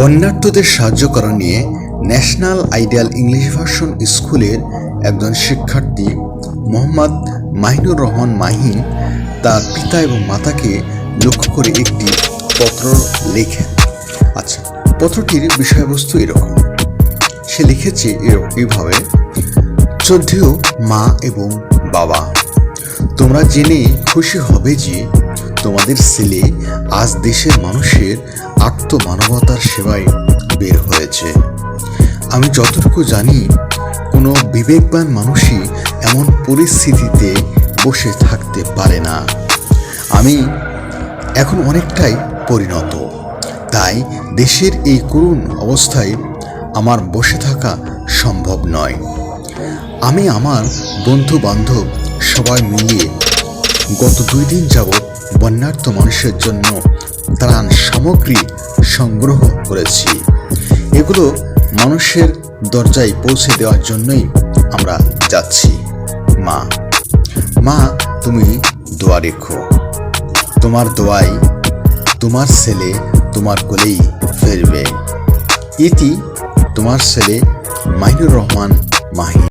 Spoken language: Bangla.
বন্যার্থদের সাহায্য করা নিয়ে ন্যাশনাল আইডিয়াল ইংলিশ ভার্সন স্কুলের একজন শিক্ষার্থী মোহাম্মদ মাহিনুর রহমান মাহিন তার পিতা এবং মাতাকে লক্ষ্য করে একটি পত্র লেখেন। আচ্ছা পত্রটির বিষয়বস্তু এরকম। সে লিখেছে এইভাবে শ্রদ্ধেয় মা এবং বাবা, তোমরা জেনে খুশি হবে যে তোমাদের ছেলে আজ দেশের মানুষের আত্মমানবতার সেবায় বের হয়েছে। আমি যতটুকু জানি, কোনো বিবেকবান মানুষই এমন পরিস্থিতিতে বসে থাকতে পারে না। আমি এখন অনেকটাই পরিণত। তাই দেশের এই করুণ অবস্থায় আমার বসে থাকা সম্ভব নয়। আমি আমার বন্ধু বান্ধব সবাই মিলিয়ে গত দুই দিন যাবৎ বন্যার্থ মানুষের জন্য ত্রাণ সামগ্রী সংগ্রহ করেছি। এগুলো মানুষের দরজায় পৌঁছে দেওয়ার জন্যই আমরা যাচ্ছি। মা মা, তুমি দোয়া রেখো। তোমার দোয়াই তোমার ছেলে তোমার কোলেই ফিরবে ইতি তোমার ছেলে মাহিনুর রহমান মাহি